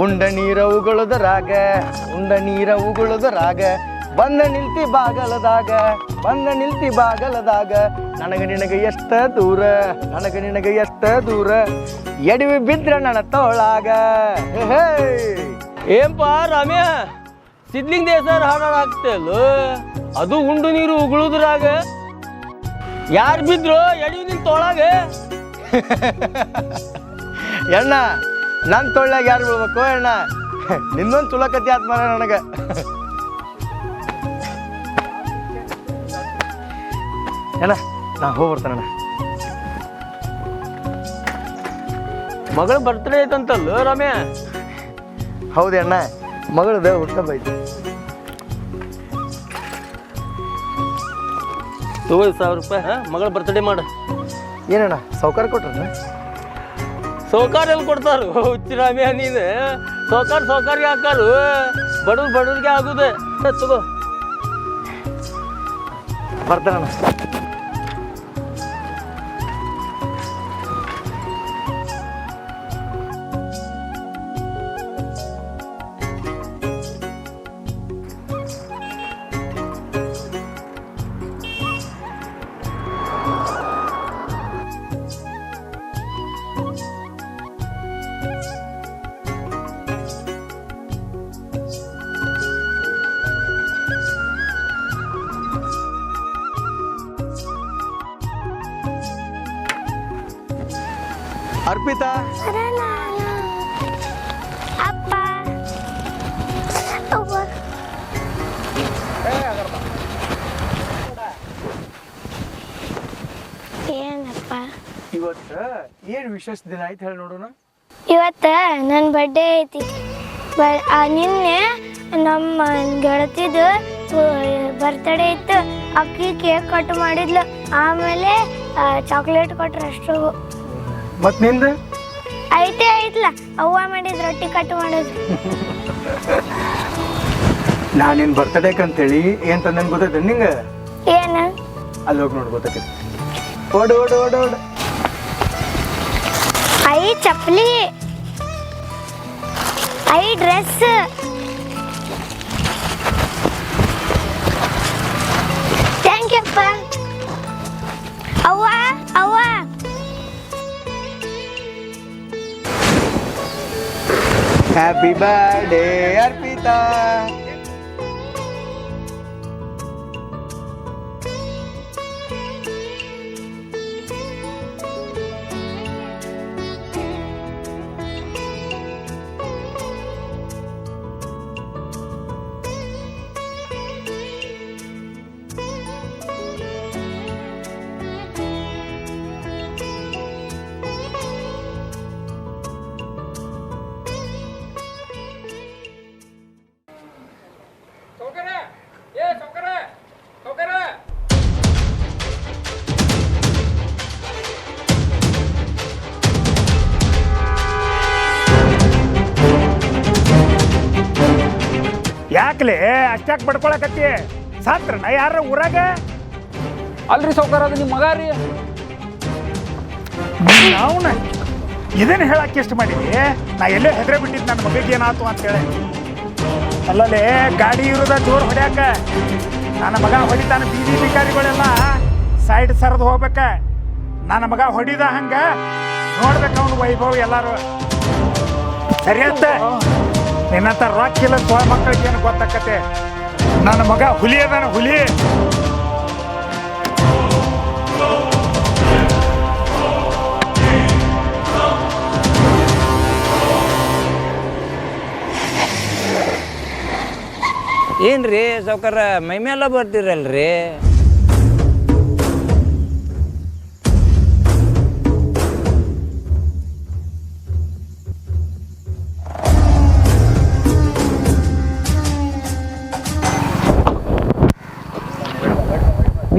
ಉಂಡ ನೀರ ಉಗುಳುದರಾಗ ಉಂಡ ನೀರ ಉಗುಳುದರಾಗ ಬಂದ ನಿಲ್ತಿ ಬಾಗಲದಾಗ ಬಂದ ನಿಲ್ತಿ ಬಾಗಲದಾಗ ನನಗೆ ನಿನಗೆ ಎಷ್ಟ ದೂರ ನನಗ ನಿನಗೆ ಎಷ್ಟ ದೂರ ಎಡವಿ ಬಿದ್ರ ನನ್ನ ತೋಳಾಗ. ಏನ್ಪಾ ರಾಮ್ಯ ಸಿದ್ಲಿಂಗ್ ದೇಸಾರ ಹಾಡಾಗ ಆಗ್ತಲ್ಲ ಅದು ಉಂಡು ನೀರು ಉಗುಳುದ್ರಾಗ. ಯಾರು ಬಿದ್ರು ಎಡವಿ ನಿನ್ ತೋಳಾಗ. ಎಣ್ಣ ನನ್ನ ತೊಳ್ಳ್ಯಾಗ ಯಾರು ಬೀಳ್ಬೇಕು ಅಣ್ಣ? ನಿನ್ನೊಂದು ತುಳಕತಿ ಆತ್ಮ ನನಗೆ. ಅಣ್ಣ ನಾ ಹೋಗಿ ಬರ್ತಾನಣ್ಣ ಮಗಳ ಬರ್ತ್ಡೇ ಐತಂತಲ್ಲ ರಮ್ಯ? ಹೌದೇ ಅಣ್ಣ ಮಗಳದ ಹುಟ್ಟಬ ಐತಿ ತಗೋ ಸಾವಿರ ರೂಪಾಯಿ ಹಾಂ? ಮಗಳ ಬರ್ತ್ಡೇ ಮಾಡು. ಏನಣ್ಣ ಸೌಕಾರ ಕೊಟ್ರಣ್ಣ? ಸೌಕಾರ ಎಲ್ಲಿ ಕೊಡ್ತಾರು. ಹುಚ್ಚಿ ರಾಮ್ಯ ನೀನು. ಸೌಕಾರ ಸೌಕಾರಿಗೆ ಹಾಕಾರು ಬಡವ್ರು ಬಡವ್ರಿಗೆ ಆಗುದೆ. ಹೇ, ತಗೋ. ಬರ್ತಾನಣ್ಣ ವಿಶೇಷ ದಿನ ಐತೆ ಹೇಳಿ ನೋಡೋಣ. ಇವತ್ತ ನನ್ನ ಬರ್ಡೇ ಐತಿ. ನಿನ್ನೆ ನಮ್ಮ ಗೆಳತಿದು ಬರ್ತಡೇ ಇತ್ತು. ಅಕ್ಕಿ ಕೇಕ್ ಕಟ್ ಮಾಡಿದ್ಲು. ಆಮೇಲೆ ಚಾಕ್ಲೇಟ್ ಕೊಟ್ರು ಅಷ್ಟು. ಮತ್ತು ನಿಂದು? ಐತೆ ಐತ್ಲ. ಅವ್ವ ಮಾಡಿದ ರೊಟ್ಟಿ ಕಟ್ ಮಾಡೋದು. ನಾನು ನಿನ್ನ ಬರ್ತಡೇಕ್ ಅಂತೇಳಿ ಏನು ತಂದೇನು ಗೊತ್ತೈತೆ ನಿಂಗ? ಏನು? ಅಲ್ಲಿ ಹೋಗಿ ನೋಡಿ ಗೊತ್ತೈತೆ ಓಡು ಓಡು ಓಡು ಓಡು. Ayi chapli ai dress. Thank you pak. awa awa. Happy birthday arpita. ಯಾಕ್ಲೆ ಅಷ್ಟಾಕ್ ಬಡ್ಕೊಳಕತ್ತಿ? ಸಾತ್ರನ ಯಾರ ಊರಾಗ? ಅಲ್ರಿ ಸೌಕಾರ ಅದು ನಿಮ್ಮ ಮಗ ರೀ. ಅವನ. ಇದನ್ನ ಹೇಳಕ್ಕೆ ಎಷ್ಟು ಮಾಡಿದ್ವಿ ನಾ ಎಲ್ಲೇ ಹೆದ್ರೆ ಬಿಟ್ಟಿದ್ದು ನನ್ನ ಮಗಳಿಗೆ ಏನಾಯ್ತು ಅಂತೇಳಿ ಅಲ್ಲಲ್ಲೇ ಗಾಡಿ ಇರೋದ ಜೋರು ಹೊಡ್ಯಾಕ. ನನ್ನ ಮಗ ಹೊಡಿತಾನ ಬೀದಿ ಬಿಕಾರಿಗಳೆಲ್ಲ. ಸೈಡ್ ಸರದ್ ಹೋಗ್ಬೇಕ. ನನ್ನ ಮಗ ಹೊಡಿದ ಹಂಗ ನೋಡ್ಬೇಕು ಅವನು ವೈಭವ್ ಎಲ್ಲಾರು. ಸರಿ ಅಂತ ನಿನ್ನಂತ ರೊಕ್ಕ ಇಲ್ಲ ಸೋ ಮಕ್ಕಳಿಗೆ ಏನು ಗೊತ್ತಾಕತೆ ನನ್ನ ಮಗ ಹುಲಿ ಅದಾನ, ಹುಲಿ. ಏನ್ರಿ ಸೌಕರ್ ಮೈ ಮೇಲೆ ಬರ್ತೀರಲ್ರಿ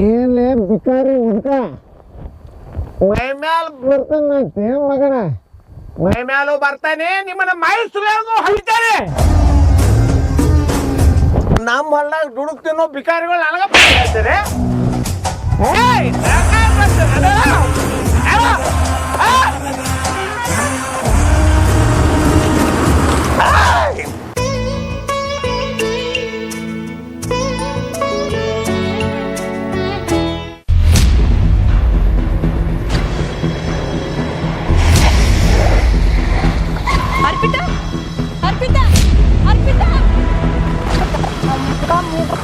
ನೀನೇ ಬಿಕಾರಿ ಹುಡ್ಕ ಮೈ ಮ್ಯಾಲ ಬರ್ತಾನಂತೆ ಮಗನ? ಮೈ ಮ್ಯಾಲು ಬರ್ತಾನೆ, ನಿಮ್ಮನ್ನ ಮೈ ಹಳಿತಾನೆ ನಮ್ಮ ಹೊಲ್ದಾಗ ದುಡುಕ್ ತಿನ್ನೋ ಬಿಕಾರಿಗಳು ನನಗ ಬರ್ತಾರೆ ಏಯ್ 干不过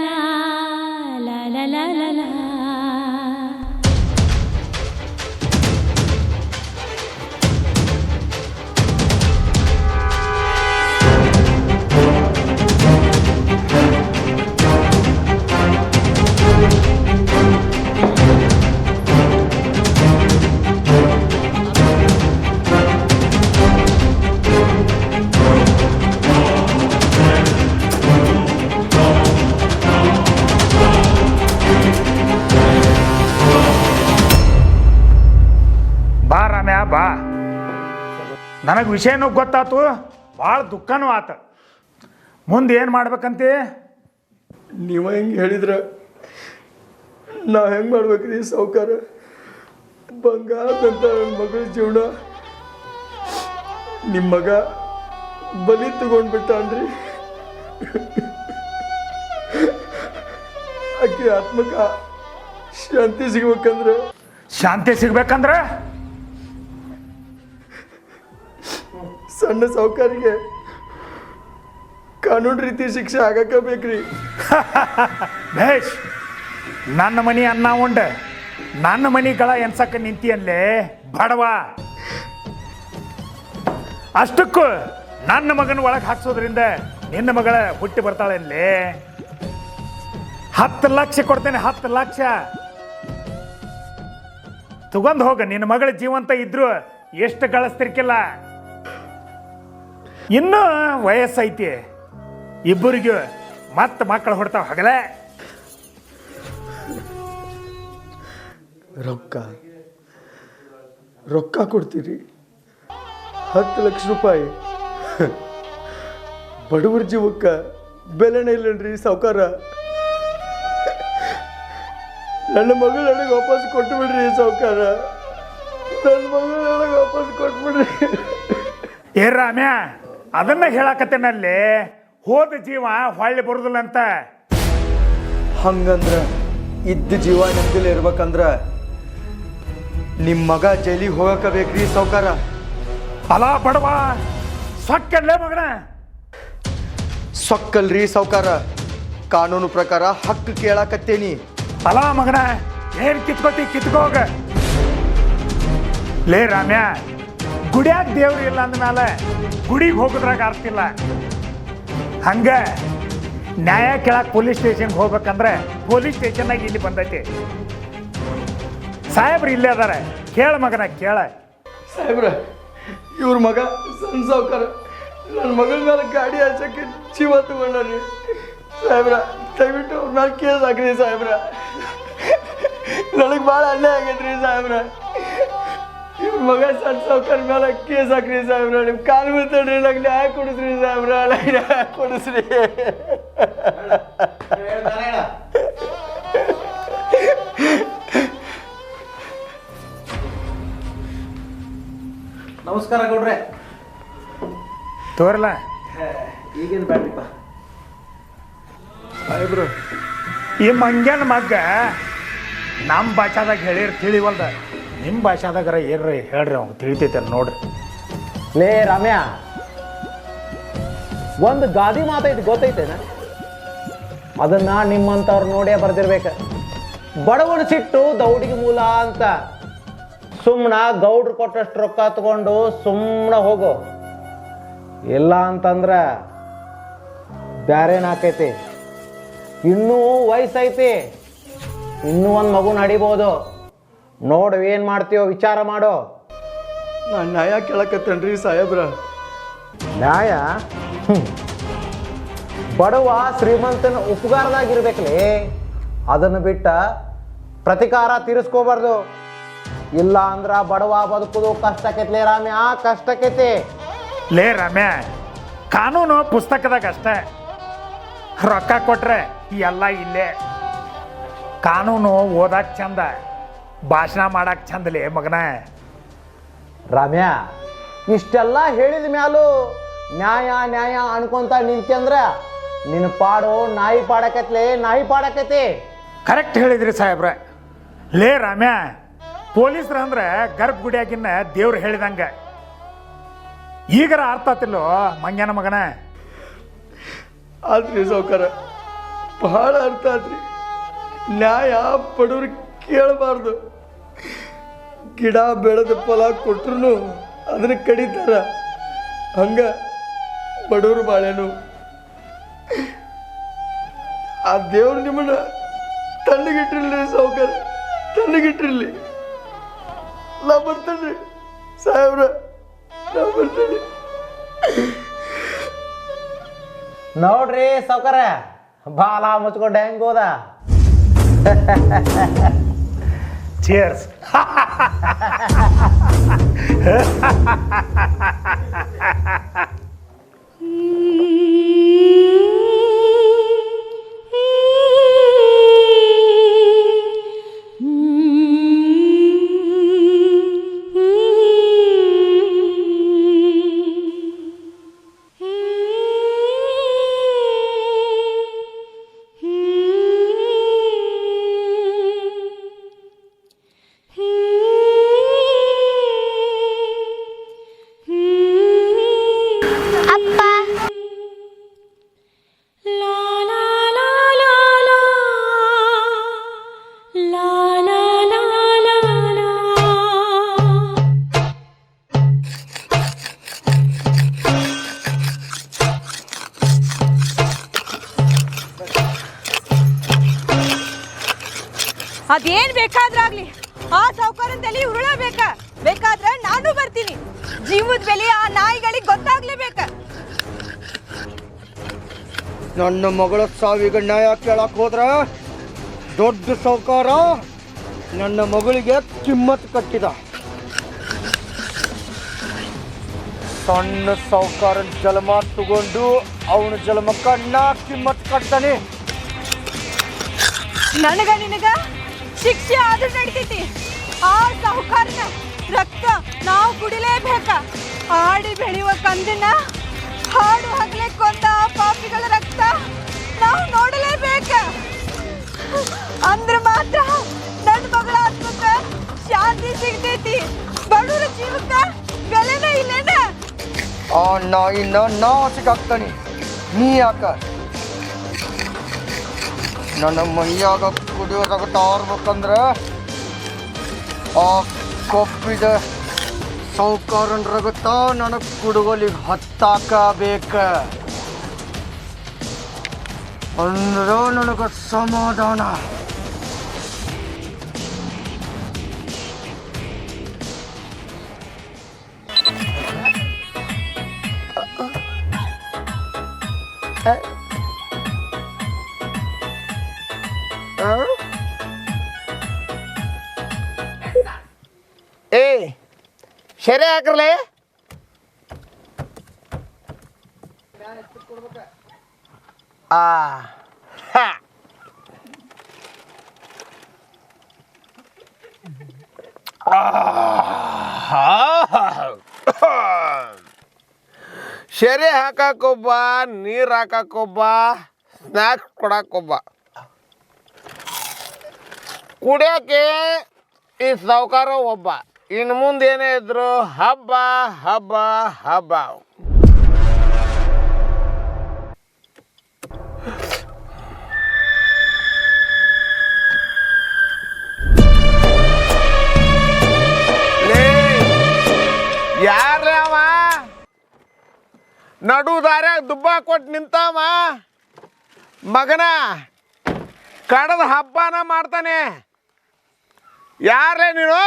ವಿಷಯನೂ ಗೊತ್ತಾತು ಭಾಳ ದುಃಖನೂ ಆತ. ಮುಂದೆ ಏನು ಮಾಡ್ಬೇಕಂತೆ? ನೀವ ಹೆಂಗೆ ಹೇಳಿದ್ರೆ? ನಾ ಹೆಂಗೆ ಮಾಡ್ಬೇಕ್ರಿ ಸಾವುಕಾರ? ಬಂಗಾರದಂತ ನನ್ನ ಮಗಳ ಜೀವನ. ನಿಮ್ಮ ಮಗ ಬಲಿ ತಗೊಂಡ್ಬಿಟ್ಟಾನ್ರಿ ಆಕೆ ಆತ್ಮಕ ಶಾಂತಿ ಸಿಗ್ಬೇಕಂದ್ರೆ? ಶಾಂತಿ ಸಿಗ್ಬೇಕಂದ್ರೆ? ಸಣ್ಣ ಸೌಕರ್ಯ ಕಾನೂನು ರೀತಿ ಶಿಕ್ಷೆ ಆಗಕ್ಕ ಬೇಕ್ರಿ. ಭೇಷ್, ನನ್ನ ಮನಿ ಅನ್ನ ಉಂಡ. ನನ್ನ ಮನಿಗಳ ಎನ್ಸಕ್ಕೆ ನಿಂತಿ ಅಲ್ಲೇ ಬಡವ. ಅಷ್ಟಕ್ಕೂ ನನ್ನ ಮಗನ ಒಳಗೆ ಹಾಕ್ಸೋದ್ರಿಂದ ನಿನ್ನ ಮಗಳ ಹುಟ್ಟಿ ಬರ್ತಾಳೆ ಅಲ್ಲಿ ಹತ್ತು ಲಕ್ಷ ಕೊಡ್ತೇನೆ, ಹತ್ತು ಲಕ್ಷ. ತಗೊಂಡ್ ಹೋಗ, ನಿನ್ನ ಮಗಳ ಜೀವಂತ ಇದ್ರು ಎಷ್ಟು ಗಳಿಸ್ತಿರ್ಕಿಲ್ಲ. ಇನ್ನೂ ವಯಸ್ಸೈತಿ. ಇಬ್ಬರಿಗೂ ಮತ್ತೆ ಮಕ್ಕಳು ಹೊಡ್ತಾವ ಹಗಲೇ. ರೊಕ್ಕ. ರೊಕ್ಕ ಕೊಡ್ತೀರಿ. ಹತ್ತು ಲಕ್ಷ ರೂಪಾಯಿ. ಬಡವರ ಜೀವಕ್ಕೆ ಬೆಲೆನೇ ಇಲ್ಲನ್ರಿ ಸಾವುಕಾರ. ನನ್ನ ಮಗಳು ನನಗೆ ವಾಪಸ್ ಕೊಟ್ಟು ಬಿಡ್ರಿ ಸಾವುಕಾರ. ನನ್ನ ಮಗಳು ನನಗೆ ವಾಪಸ್ ಕೊಟ್ಬಿಡ್ರಿ. ಏ ರಾಮ್ಯ. ಅದನ್ನ ಹೇಳಕತ್ತೇನಲ್ಲಿ ಹೋದ ಜೀವ ಹೊಳ್ಳಿ ಬರುದಿಲ್ಲ ಅಂತ ಹಂಗಂದ್ರ ಇದ್ದ ಜೀವ ನೆಮ್ಮದಿಲಿ ಇರ್ಬೇಕಂದ್ರ ನಿಮ್ಮ ಮಗ ಜೈಲಿಗೆ ಹೋಗಕ ಬೇಕ್ರಿ ಸೌಕಾರ ಅಲ ಬಡವ ಸೊಕ್ಕಲ್ಲೇ ಮಗನ. ಸೊಕ್ಕಲ್ರಿ ಸಾವುಕಾರ. ಕಾನೂನು ಪ್ರಕಾರ ಹಕ್ಕು ಕೇಳಾಕತ್ತೇನಿ. ಅಲ ಮಗನ ಏನ್ ಕಿತ್ಕೋತಿ ಕಿತ್ಕೋಗ. ಲೇ ರಾಮ್ಯ ಗುಡಿಯಾಗ ದೇವ್ರು ಇಲ್ಲ ಅಂದಮೇಲೆ ಗುಡಿಗೆ ಹೋಗೋದ್ರಾಗ ಅರ್ಥ ಇಲ್ಲ. ಹಂಗ ನ್ಯಾಯ ಕೇಳಕ್ ಪೊಲೀಸ್ ಸ್ಟೇಷನ್ಗೆ ಹೋಗ್ಬೇಕಂದ್ರೆ ಪೊಲೀಸ್ ಸ್ಟೇಷನ್ನಾಗ ಇಲ್ಲಿ ಬಂದೈತಿ. ಸಾಹೇಬ್ರು ಇಲ್ಲೇ ಅದಾರೆ. ಕೇಳ ಮಗನ, ಕೇಳ. ಸಾಹೇಬ್ರ, ಇವ್ರ ಮಗ ಸಣ್ಣ ನನ್ನ ಮಗಳ ಮೇಲೆ ಗಾಡಿ ಹಚ್ಚಕ್ಕೆ ಜೀವ ತಗೊಂಡ್ರಿ ಸಾಹೇಬ್ರ, ದಯವಿಟ್ಟು ಅವ್ರ ಮೇಲೆ ಕೇಸ್ ಹಾಕ್ರಿ ಸಾಹೇಬ್ರ. ನನಗೆ ಭಾಳ ಅನ್ಯಾಯ ಆಗೈತ್ರಿ ಸಾಹೇಬ್ರ. ಮಗ ಸಣ್ಣ ಸಾವುಕಾರ ಮೇಲೆ ಕೇಸ್ ಹಾಕ್ರಿ ಸಾಹೇಬ್ರ ನಿಮ್ಮ ಕಾಲು ಬೀಳ್ತಾಡ್ರಿ ನಂಗೆ ನ್ಯಾಯ ಕೊಡಿಸ್ರಿ ಸಾಹೇಬ್ರ ನಂಗೆ ನ್ಯಾಯ ಕೊಡಿಸ್ರಿ. ನಮಸ್ಕಾರ ಗೌಡ್ರೆ. ತೋರಲ್ಲ ಈಗೇನು ಬ್ಯಾಡ್ರಿಪ್ಪ. ಸಾಹೇಬ್ರು ಈ ಮಂಗ್ಯನ ಮಗ್ಗ ನಮ್ಮ ಭಾಷಾದಾಗ ಹೇಳಿರ್ ತಿಳಿವಲ್ದ. ನಿಮ್ಮ ಭಾಷಾದಾಗರ ಏನ್ರಿ ಹೇಳ್ರಿ ಅವ್ನು ತಿಳಿತೈತೆ ನೋಡ್ರಿ. ಲೇ ರಾಮ್ಯ, ಒಂದು ಗಾದಿ ಮಾತೈತಿ ಗೊತ್ತೈತೇನ? ಅದನ್ನ ನಿಮ್ಮಂಥವ್ರು ನೋಡೇ ಬರ್ದಿರ್ಬೇಕ. ಬಡವನ ಸಿಟ್ಟು ದೌಡಿಗೆ ಮೂಲ ಅಂತ. ಸುಮ್ಮನ ಗೌಡ್ರು ಕೊಟ್ಟಷ್ಟು ರೊಕ್ಕ ತಗೊಂಡು ಸುಮ್ಮನೆ ಹೋಗು. ಇಲ್ಲ ಅಂತಂದ್ರೆ ಬ್ಯಾರೇನಾಕೈತಿ ಇನ್ನೂ ವಯಸ್ಸೈತಿ? ಇನ್ನೂ ಒಂದು ಮಗು ನಡಿಬೋದು. ನೋಡು ಏನು ಮಾಡ್ತೀವೋ ವಿಚಾರ ಮಾಡೋ. ನಾನು ನ್ಯಾಯ ಕೇಳಕತ್ತೇನ್ರಿ ಸಾಹೇಬ್ರ? ನ್ಯಾಯ. ಬಡವ ಶ್ರೀಮಂತನ ಉಪಕಾರದಾಗಿರ್ಬೇಕಲಿ. ಅದನ್ನು ಬಿಟ್ಟ ಪ್ರತಿಕಾರ ತೀರಿಸ್ಕೋಬಾರ್ದು. ಇಲ್ಲ ಅಂದ್ರ ಬಡವ ಬದುಕುದು ಕಷ್ಟಕೈತ್ಲೆ ರಾಮ್ಯ ಕಷ್ಟಕೈತಿ. ಲೇ ರಾಮ್ಯ ಕಾನೂನು ಪುಸ್ತಕದಾಗ ಅಷ್ಟೇ. ರೊಕ್ಕ ಕೊಟ್ರೆ ಎಲ್ಲ ಇಲ್ಲೇ. ಕಾನೂನು ಓದಕ್ಕೆ ಚಂದ. ಭಾಷಣ ಮಾಡಕ್ ಚಂದಲೇ ಮಗನ. ರಾಮ್ಯ ಇಷ್ಟೆಲ್ಲ ಹೇಳಿದ ಮ್ಯಾಲೂ ನ್ಯಾಯ ನ್ಯಾಯ ಅನ್ಕೊಂತ ನಿಂತ್ಯಂದ್ರ ನಿನ್ನ ಪಾಡು ನಾಯಿ ಪಾಡಕತ್ಲೆ ನಾಯಿ ಪಾಡಕತಿ ಕರೆಕ್ಟ್ ಹೇಳಿದ್ರಿ ಸಾಹೇಬ್ರ. ಲೇ ರಾಮ್ಯ ಪೊಲೀಸ್ರ ಅಂದ್ರೆ ಗರ್ಭಗುಡಿಯಾಗಿನ್ನ ದೇವ್ರು ಹೇಳಿದಂಗ. ಈಗರ ಅರ್ಥ ಆತಿಲ್ಲೋ ಮಂಗ್ಯನ ಮಗನ. ಆದ್ರಿ ಸೌಕರ ಬಹಳ ಅರ್ಥ ಆತ್ರಿ. ನ್ಯಾಯ ಪಡೋರು ಕೇಳಬಾರ್ದು. ಗಿಡ ಬೆಳೆದ ಫಲ ಕೊಟ್ರು ಅದನ್ನ ಕಡಿತಾರ. ಹಂಗ ಬಡವ್ರು ಬಾಳೆನು ಆ ದೇವ್ರು ನಿಮ್ಮನ್ನ ತಣ್ಣಗಿಟ್ಟಿರ್ಲಿ ಸಾವುಕಾರ, ತಣ್ಣಗಿಟ್ಟಿರ್ಲಿ. ನಾ ಬರ್ತೇನೆ ಸಾಹೇಬ್ರ, ನಾ ಬರ್ತೇನೆ. ನೋಡ್ರಿ ಸಾವುಕಾರ, ಬಾಲ ಮುಚ್ಕೊಂಡು ಹೆಂಗ್ ಹೋದ ಅದೇನ್ ಬೇಕಾದ್ರಾಗ್ಲಿ? ಆ ಸೌಕರ್ಯದಲ್ಲಿ ಉರುಳಬೇಕ ಬೇಕಾದ್ರೆ ನಾನು ಬರ್ತೀನಿ. ಜೀವದ ಬೆಲೆ ಆ ನಾಯಿಗಳಿಗೆ ಗೊತ್ತಾಗ್ಲೇಬೇಕ. ನನ್ನ ಮಗಳ ಸಾವಿಗೆ ನ್ಯಾಯ ಕೇಳಕ್ ಹೋದ್ರ ದೊಡ್ಡ ಸೌಕಾರ ನನ್ನ ಮಗಳಿಗೆ ಕಿಮ್ಮತ್ ಕಟ್ಟಿದ. ಸಣ್ಣ ಸೌಕಾರ ಜಲಮ ತಗೊಂಡು ಅವನ ಜಲಮಕ್ಕ ನಾ ಕಿಮ್ಮತ್ ಕಟ್ತಾನೆ. ನನಗ ನಿನಗ? ಶಿಕ್ಷೆ ಆದ್ರೂ ನಡಿತೈತಿ. ಆ ಸಾಹುಕಾರನ ರಕ್ತ ನಾವು ಕುಡಿಲೇಬೇಕ. ಆಡಿ ಬೆಳೆಯುವ ಕಂದನ್ನ, ಹಾಡು ಹಗಲೆ ಕೊಂದ ಪಾಪಿಗಳ ರಕ್ತ ನಾವು ನೋಡಲೇಬೇಕ. ಅಂದ್ರ ಮಾತ್ರ ನನ್ನ ಮಗಳ ಆತ್ಮಕ್ಕ ಶಾಂತಿ ಸಿಗ್ತೈತಿ. ಬಡವರ ಜೀವಕ್ಕ ಬೆಲೆನ ಇಲ್ಲೇನ? ಆ ನಾಯಿ ನಾ ಸಿಗಾಕ್ತಾನೆ ನೀ ಯಾಕ? ನನ್ನ ಮೈಯಾಗ ಕುಡಿಯೋದಾಗ ಬೇಕಂದ್ರೆ ಆ ಕೊಪ್ಪಿದ ಸೌಕಾರನ್ ರಗತ ನನಗೆ ಕುಡುಗೋಲಿಗೆ ಹತ್ತಾಕಬೇಕ. ಅಂದ್ರೆ ನನಗೆ ಸಮಾಧಾನ. ಶರಿ ಹಾಕ್ರಲೆ ಆ ಹಾ. ಶರಿ ಹಾಕಾಕೊಬ್ಬ ನೀರು ಹಾಕಾಕೊಬ್ಬ ಸ್ನ್ಯಾಕ್ಸ್ ಕೊಡಾಕೊಬ್ಬ ಕುಡಿಯೋಕೆ ಈ ಸಾವುಕಾರ ಒಬ್ಬ ಇನ್ನು ಮುಂದೆ ಏನೇ ಇದ್ರು ಹಬ್ಬ ಹಬ್ಬ ಹಬ್ಬ. ಯಾರೇ ಅವ? ನಡು ದಾರ ದುಬ್ಬ ಕೊಟ್ಟು ನಿಂತಾವ. ಮಗನ, ಕಡದ ಹಬ್ಬನ ಮಾಡ್ತಾನೆ. ಯಾರೇ ನೀನು?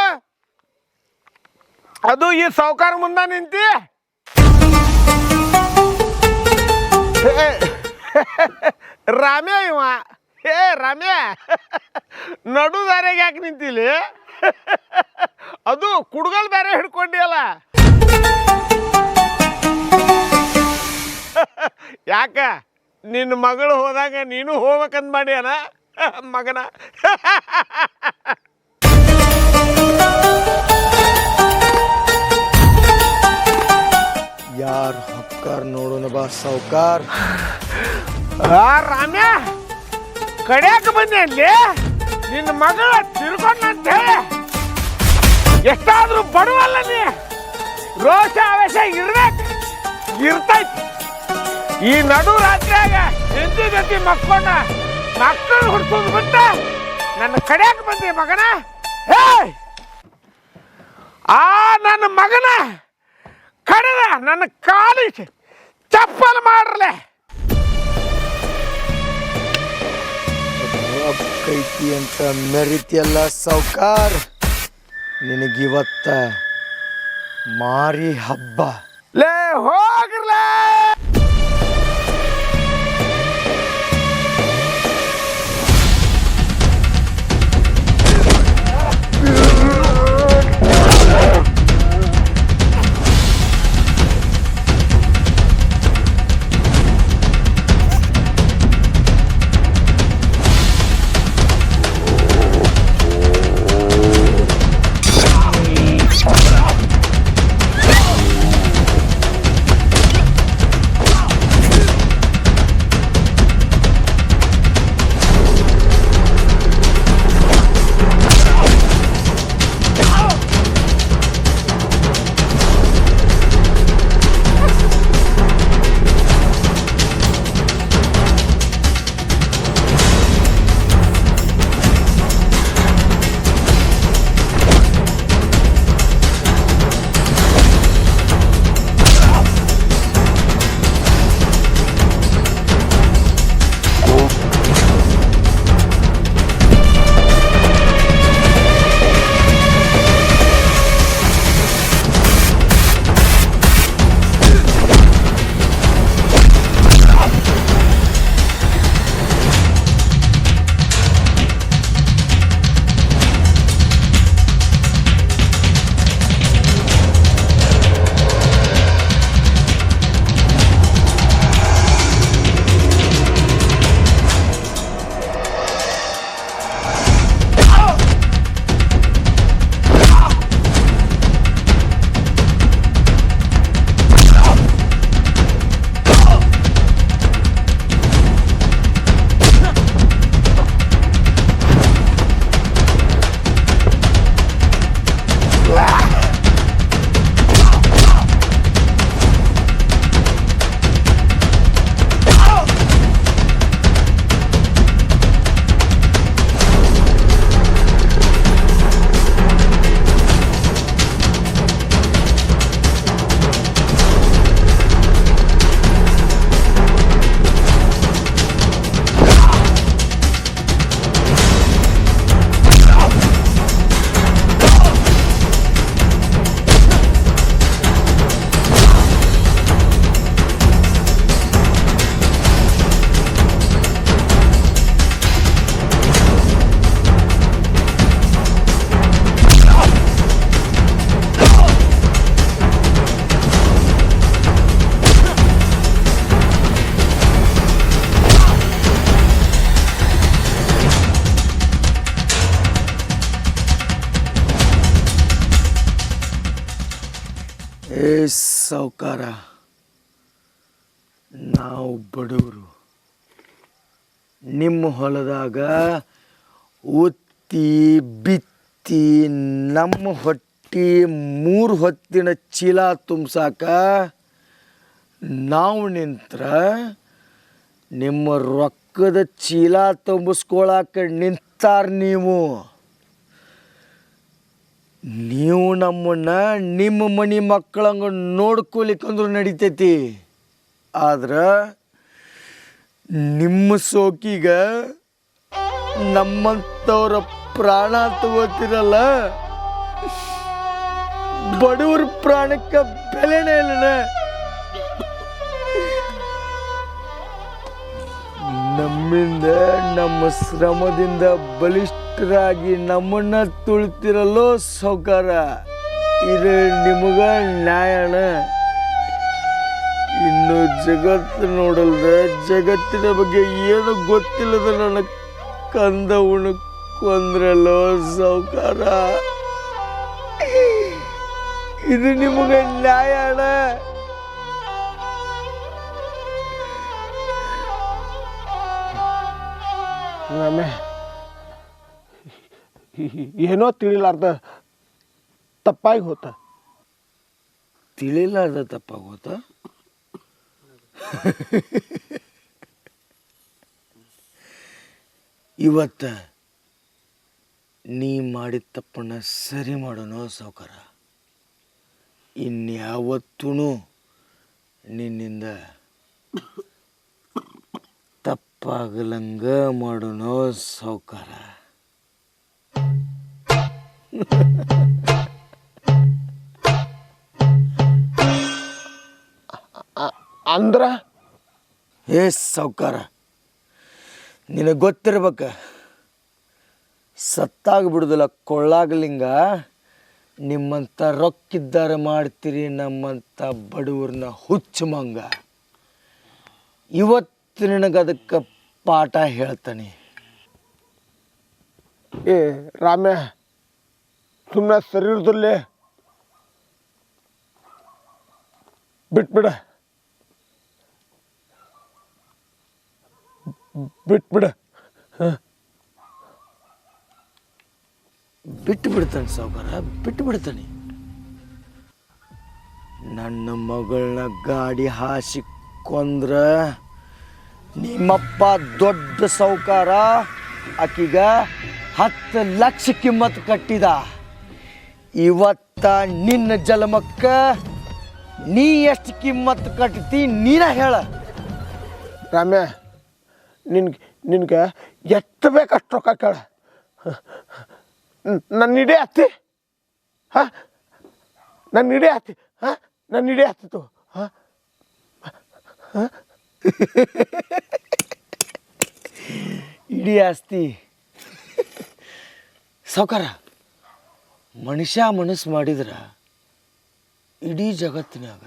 ಅದು ಈ ಸಾವುಕಾರ ಮುಂದ ನಿಂತಿ? ರಾಮ್ಯ ಇವ? ಏ ರಾಮ್ಯ ನಡು ದಾರ್ಯಾಗ ಯಾಕೆ ನಿಂತಿಲಿ? ಅದು ಕುಡ್ಗಲ್ ಬೇರೆ ಹಿಡ್ಕೊಂಡಿಯಲ್ಲ? ಯಾಕ? ನಿನ್ನ ಮಗಳು ಹೋದಾಗ ನೀನು ಹೋಗ್ಬೇಕಂತ ಮಾಡ್ಯಾನ, ಮಗನ? ಯಾರು ಹಕ್ಕಾರ ನೋಡೋಣ ಬಾ, ಸಾವುಕಾರ. ರಾಮ್ಯ ಕಡೆಯಕ್ಕೆ ಬಂದೆ ಅಲ್ಲಿ? ನಿನ್ನ ಮಗಳ ತಿರ್ಕೊಂಡಂತ ಹೇಳಿ ಎಷ್ಟಾದ್ರೂ ಬಡವಲ್ಲ ನೀ. ರೋಷ ಆವೇಶ ಇರ್ಬೇಕು, ಇರ್ತೈತಿ. ಈ ನಡು ರಾತ್ರಿಯಾಗ ಹೆಂಡತಿ ಜೊತೆ ಮಕ್ಕೊಂಡ ಮಕ್ಕಳು ಹುಡ್ಸೋದು ಬಿಟ್ಟ ನನ್ನ ಕಡೆಯಕ್ಕೆ ಬಂದೆ ಮಗನ. ಹೇ ಆ ನನ್ನ ಮಗನ. ಕಡದ ನನ್ನ ಕಾಲಿಗೆ ಚಪ್ಪಲ್ ಮಾಡ್ರಲೆ. ಕೈತಿ ಅಂತ ಮೆರಿತಿಯಲ್ಲ ಸೌಕಾರ್ ನಿನಗಿವತ್ತ ಮಾರಿ ಹಬ್ಬ. ಲೇ ಹೋಗ್ರಲೇ. ಸಾವ್ಕಾರ. ನಾವು ಬಡವರು. ನಿಮ್ಮ ಹೊಲದಾಗ ಉತ್ತಿ, ಬಿತ್ತಿ, ನಮ್ಮ ಹೊಟ್ಟಿ ಮೂರು ಹೊತ್ತಿನ ಚೀಲ ತುಂಬ್ಸಾಕ ನಾವು ನಿಂತ್ರ ನಿಮ್ಮ ರೊಕ್ಕದ ಚೀಲ ತುಂಬಿಸ್ಕೊಳಕ್ಕೆ ನಿಂತಾರ ನೀವು. ನೀವು ನಮ್ಮನ್ನ ನಿಮ್ಮ ಮನೆ ಮಕ್ಕಳಂಗ ನೋಡ್ಕೊಲಿಕ್ಕಂದ್ರೂ ನಡಿತೈತಿ. ಆದ್ರೆ ನಿಮ್ಮ ಸೋಕಿಗ ನಮ್ಮಂಥವ್ರ ಪ್ರಾಣ ತಗೋತಿರಲ್ಲ. ಬಡವ್ರ ಪ್ರಾಣಕ್ಕೆ ಬೆಲೆನೇ ಇಲ್ಲನ. ನಮ್ಮಿಂದ, ನಮ್ಮ ಶ್ರಮದಿಂದ ಬಲಿಷ್ಠರಾಗಿ ನಮ್ಮನ್ನ ತುಳಿತಿರಲ್ಲೋ ಸೌಕಾರ. ಇದು ನಿಮಗ ನ್ಯಾಯಣ ಇನ್ನು ಜಗತ್ತು ನೋಡಲ್ದ, ಜಗತ್ತಿನ ಬಗ್ಗೆ ಏನು ಗೊತ್ತಿಲ್ಲದ ನನ್ನ ಕಂದ ಉಣಕೊಂದ್ರಲ್ಲೋ ಸೌಕಾರ. ಇದು ನಿಮಗೆ ನ್ಯಾಯ ರಮ್ಯ ಏನೋ ತಿಳಿಲಾರ್ದ ತಪ್ಪಾಗಿ ಹೋತ. ತಿಳಿಲಾರ್ದ ತಪ್ಪಾಗಿ ಹೋತ? ಇವತ್ತ ನೀ ಮಾಡಿದ ತಪ್ಪನ್ನ ಸರಿ ಮಾಡೋಣ ಸಾವುಕಾರ? ಇನ್ಯಾವತ್ತೂ ನಿನ್ನಿಂದ ತಪ್ಪಾಗಲಂಗ ಮಾಡೋಣ ಸೌಕಾರ ಅಂದ್ರ? ಏ ಸೌಕಾರ ನಿನಗೆ ಗೊತ್ತಿರ್ಬೇಕ. ಸತ್ತಾಗ ಬಿಡುದಿಲ್ಲ ಕೊಳ್ಳಾಗಲಿಂಗ. ನಿಮ್ಮಂಥ ರೊಕ್ಕಿದ್ದಾರ ಮಾಡ್ತೀರಿ ನಮ್ಮಂಥ ಬಡವ್ರನ್ನ ಹುಚ್ಚು ಮಂಗ. ಇವತ್ತು ನಿನಗೆ ಅದಕ್ಕೆ ಪಾಠ ಹೇಳ್ತಾನೆ. ಏ ರಾಮ್ಯ ಸುಮ್ಮನೆ ಶರೀರದಲ್ಲೇ ಬಿಟ್ಬಿಡ. ಬಿಟ್ಬಿಡ. ಬಿಟ್ಟು ಬಿಡ್ತಾನೆ ಸಾವುಕಾರ ಬಿಟ್ಟು ಬಿಡ್ತಾನೆ ನನ್ನ ಮಗಳನ್ನ ಗಾಡಿ ಹಾಸಿ ಕೊಂದ್ರ ನಿಮ್ಮಪ್ಪ ದೊಡ್ಡ ಸೌಕಾರ ಆಕಿಗ ಹತ್ತು ಲಕ್ಷ ಕಿಮ್ಮತ್ ಕಟ್ಟಿದ. ಇವತ್ತ ನಿನ್ನ ಜಲಮಕ್ಕ ನೀ ಎಷ್ಟು ಕಿಮ್ಮತ್ ಕಟ್ತಿ ನೀನ ಹೇಳ. ರಾಮ್ಯ ನಿನ್ಗೆ ನಿನ್ಗೆ ಎಷ್ಟು ಬೇಕಷ್ಟು ರೊಕ್ಕ ಕೇಳ. ನನ್ನ ಇಡೇ ಹತ್ತಿ. ಹಾಂ? ನನ್ನ ಇಡೇ ಹತ್ತಿ. ಹಾಂ? ನನ್ನ ಇಡೇ ಹತ್ತಿತ್ತು ಹಾಂ? ಇಡೀ ಆಸ್ತಿ ಸಾವುಕಾರ ಮನುಷ್ಯ ಮನಸ್ಸು ಮಾಡಿದ್ರೆ ಇಡೀ ಜಗತ್ತಿನಾಗ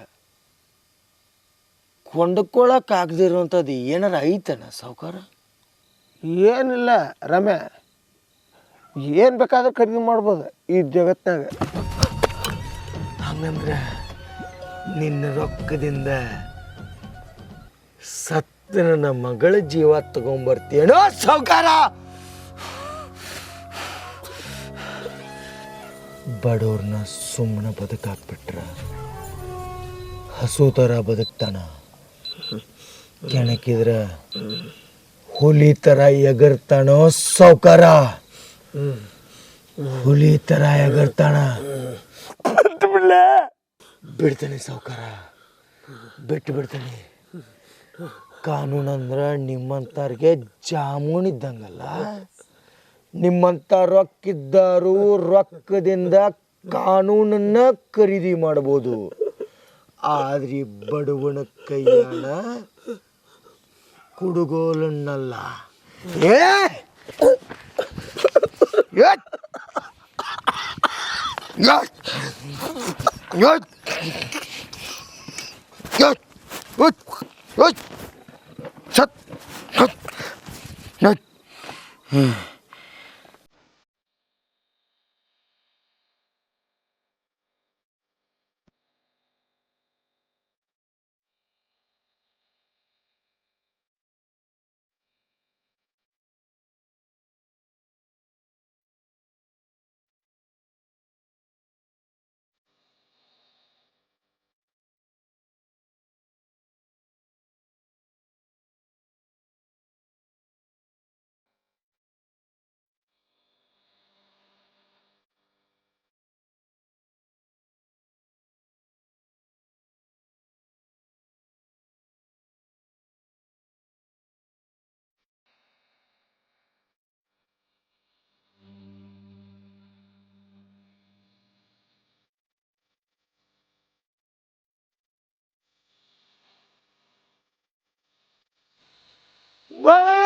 ಕೊಂಡ್ಕೊಳಕ್ ಆಗದಿರುವಂಥದ್ದು ಏನಾರ ಐತನ ಸಾವುಕಾರ ಏನಿಲ್ಲ ರಮೆ ಏನು ಬೇಕಾದ್ರೆ ಖರೀದಿ ಮಾಡ್ಬೋದು ಈ ಜಗತ್ತಿನಾಗ ಹಂಗಂದ್ರೆ ನಿನ್ನ ರೊಕ್ಕದಿಂದ ಸತ್ತ ನನ್ನ ಮಗಳ ಜೀವ ತಗೊಂಬರ್ತೀಯನೋ ಸಾವುಕಾರ ಬಡವ್ರನ್ನ ಸುಮ್ಮನೆ ಬದುಕಾಕ್ಬಿಟ್ರ. ಹಸು ಥರ ಬದುಕ್ತಾನ. ಕೆಣಕಿದ್ರ ಹುಲಿ ಥರ ಎಗರ್ತಾನೋ ಸಾವುಕಾರ ಹುಲಿ ಥರ ಎಗರ್ತಾನ. ಬಿಡ್ತಾನೆ ಸಾವುಕಾರ ಬಿಟ್ಟು ಬಿಡ್ತಾನೆ. ಕಾನೂನು ಅಂದ್ರೆ ನಿಮ್ಮಂಥವ್ರಿಗೆ ಜಾಮೂನ್ ಇದ್ದಂಗಲ್ಲ. ನಿಮ್ಮಂಥ ರೊಕ್ಕಿದ್ದರು ರೊಕ್ಕದಿಂದ ಕಾನೂನನ್ನ ಖರೀದಿ ಮಾಡ್ಬೋದು. ಆದ್ರೆ ಬಡವನ ಕೈಯಾನ ಕುಡುಗೋಲನ್ನಲ್ಲ. ಏ! ಏ! ಏ! ಏ! ಏ! ಉತ್! ಉತ್! ಸತ್! ಸತ್! ಏ! ಮಗ